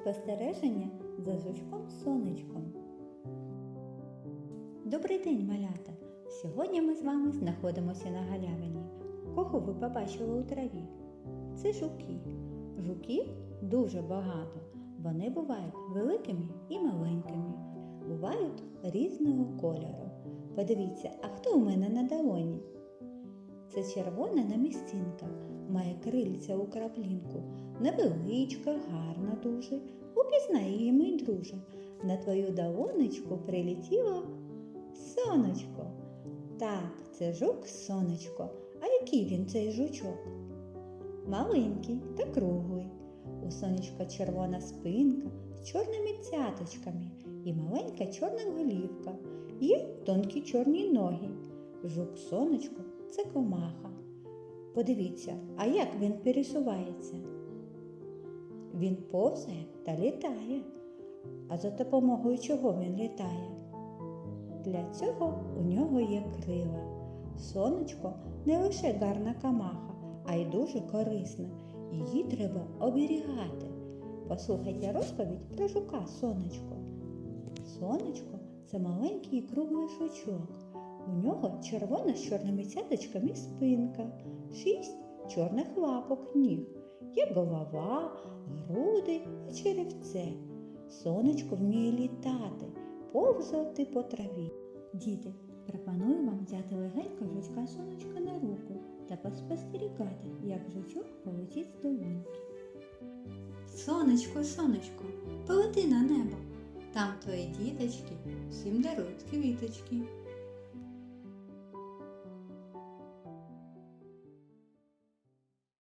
Спостереження за жучком сонечком. Добрий день, малята! Сьогодні ми з вами знаходимося на галявині. Кого ви побачили у траві? Це жуки. Жуків дуже багато. Вони бувають великими і маленькими. Бувають різного кольору. Подивіться, а хто у мене на долоні? Це червона намістинка, має крильця у краплінку, невеличка, гарна дуже. Упізнай її, мій друже. На твою долонечку прилетіло сонечко. Так, це жук сонечко. А який він цей жучок? Маленький та круглий. У сонечка червона спинка з чорними цяточками і маленька чорна голівка. Є тонкі чорні ноги. Жук сонечко це комаха. Подивіться, а як він пересувається? Він повзає та літає. А за допомогою чого він літає? Для цього у нього є крила. Сонечко не лише гарна камаха, а й дуже корисна. Її треба оберігати. Послухайте розповідь про жука сонечко. Сонечко це маленький круглий жучок. У нього червона з чорними цяточками спинка, шість чорних лапок ніг. Є голова, груди і черевце. Сонечко вміє літати, повзати по траві. Діти, пропоную вам взяти легенько жучка сонечка на руку та поспостерігати, як жучок полетить з долинки. Сонечко, сонечко, полети на небо. Там твої діточки всім дарують квіточки.